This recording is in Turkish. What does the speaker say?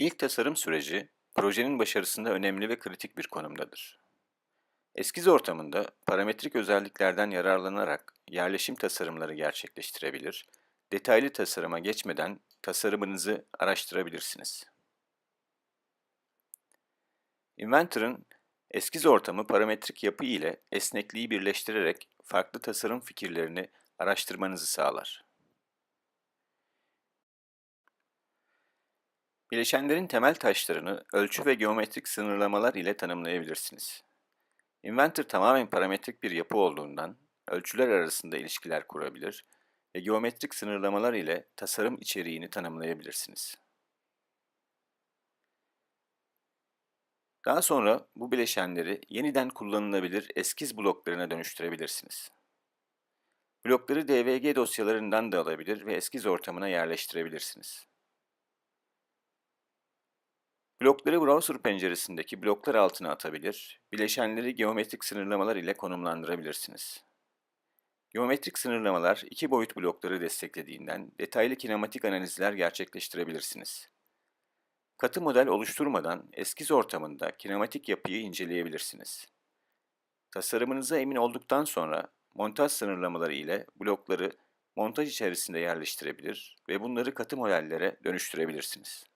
İlk tasarım süreci, projenin başarısında önemli ve kritik bir konumdadır. Eskiz ortamında parametrik özelliklerden yararlanarak yerleşim tasarımları gerçekleştirebilir, detaylı tasarıma geçmeden tasarımınızı araştırabilirsiniz. Inventor'ın eskiz ortamı parametrik yapı ile esnekliği birleştirerek farklı tasarım fikirlerini araştırmanızı sağlar. Bileşenlerin temel taşlarını ölçü ve geometrik sınırlamalar ile tanımlayabilirsiniz. Inventor tamamen parametrik bir yapı olduğundan ölçüler arasında ilişkiler kurabilir ve geometrik sınırlamalar ile tasarım içeriğini tanımlayabilirsiniz. Daha sonra bu bileşenleri yeniden kullanılabilir eskiz bloklarına dönüştürebilirsiniz. Blokları DVG dosyalarından da alabilir ve eskiz ortamına yerleştirebilirsiniz. Blokları browser penceresindeki bloklar altına atabilir, bileşenleri geometrik sınırlamalar ile konumlandırabilirsiniz. Geometrik sınırlamalar iki boyut blokları desteklediğinden detaylı kinematik analizler gerçekleştirebilirsiniz. Katı model oluşturmadan eskiz ortamında kinematik yapıyı inceleyebilirsiniz. Tasarımınıza emin olduktan sonra montaj sınırlamaları ile blokları montaj içerisinde yerleştirebilir ve bunları katı modellere dönüştürebilirsiniz.